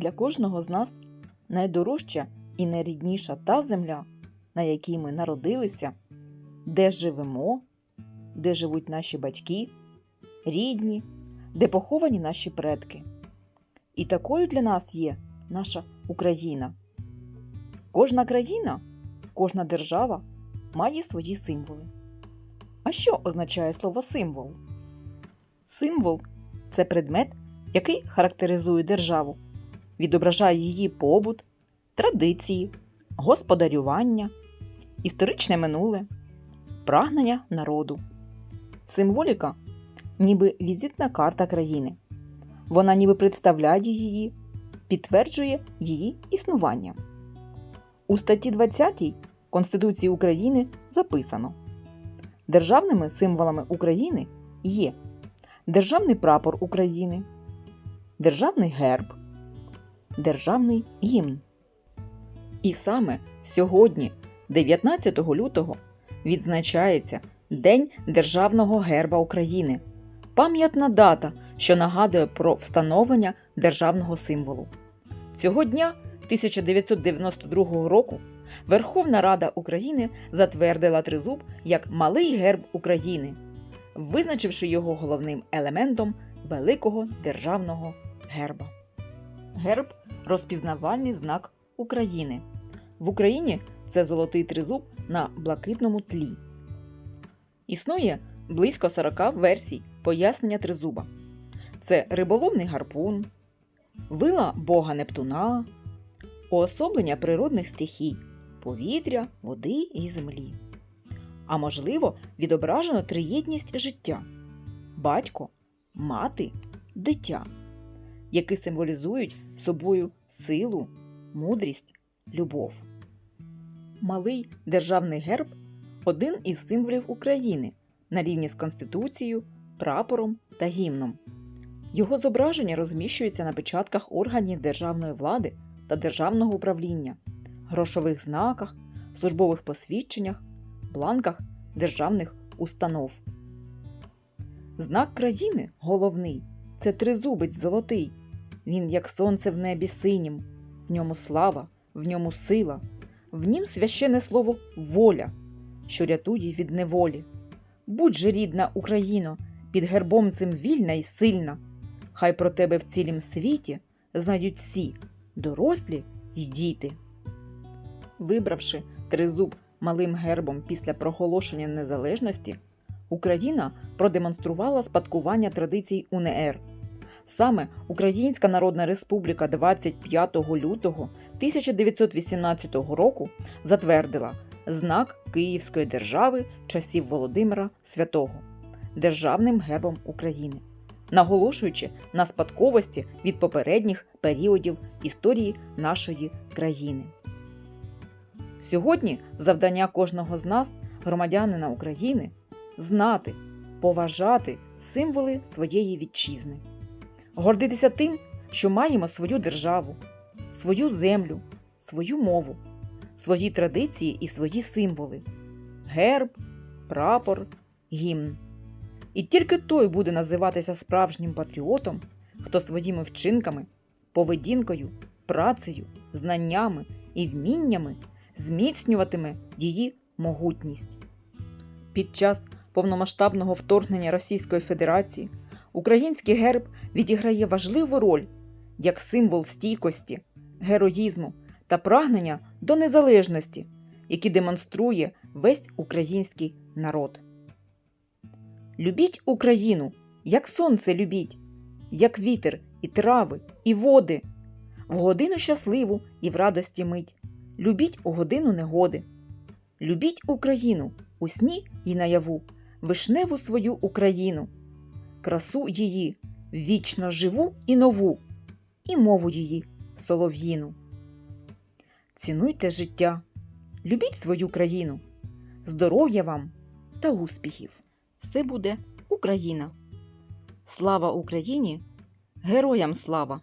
Для кожного з нас найдорожча і найрідніша та земля, на якій ми народилися, де живемо, де живуть наші батьки, рідні, де поховані наші предки. І такою для нас є наша Україна. Кожна країна, кожна держава має свої символи. А що означає слово символ? Символ це предмет, який характеризує державу, відображає її побут, традиції, господарювання, історичне минуле, прагнення народу. Символіка ніби візитна карта країни. Вона ніби представляє її, підтверджує її існування. У статті 20 Конституції України записано: Державними символами України є Державний прапор України, Державний герб, Державний гімн. І саме сьогодні, 19 лютого, відзначається День Державного герба України. Пам'ятна дата, що нагадує про встановлення державного символу. Цього дня 1992 року Верховна Рада України затвердила тризуб як малий герб України, визначивши його головним елементом великого державного герба. Герб розпізнавальний знак України. В Україні це золотий тризуб на блакитному тлі. Існує близько 40 версій пояснення тризуба. Це риболовний гарпун, вила бога Нептуна, уособлення природних стихій, повітря, води і землі. А можливо, відображено триєдність життя батько, мати, дитя, які символізують собою силу, мудрість, любов. Малий державний герб один із символів України на рівні з Конституцією, прапором та гімном. Його зображення розміщується на печатках органів державної влади та державного управління, грошових знаках, службових посвідченнях, бланках державних установ. Знак країни головний це тризубець золотий. Він як сонце в небі синім, в ньому слава, в ньому сила, в нім священне слово воля, що рятує від неволі. Будь же рідна Україно, під гербом цим вільна і сильна. Хай про тебе в цілім світі знайдуть всі, дорослі й діти. Вибравши тризуб малим гербом після проголошення незалежності, Україна продемонструвала спадкування традицій УНР. Саме Українська Народна Республіка 25 лютого 1918 року затвердила знак Київської держави часів Володимира Святого державним гербом України, наголошуючи на спадковості від попередніх періодів історії нашої країни. Сьогодні завдання кожного з нас, громадянина України, знати, поважати символи своєї вітчизни, гордитися тим, що маємо свою державу, свою землю, свою мову, свої традиції і свої символи герб, прапор, гімн. І тільки той буде називатися справжнім патріотом, хто своїми вчинками, поведінкою, працею, знаннями і вміннями зміцнюватиме її могутність. Під час повномасштабного вторгнення Російської Федерації український герб відіграє важливу роль як символ стійкості, героїзму та прагнення до незалежності, які демонструє весь український народ. Любіть Україну, як сонце любіть, як вітер і трави, і води, в годину щасливу і в радості мить. Любіть у годину негоди. Любіть Україну у сні й наяву, вишневу свою Україну, красу її вічно живу і нову, і мову її солов'їну. Цінуйте життя, любіть свою країну, здоров'я вам та успіхів! Все буде Україна! Слава Україні! Героям слава!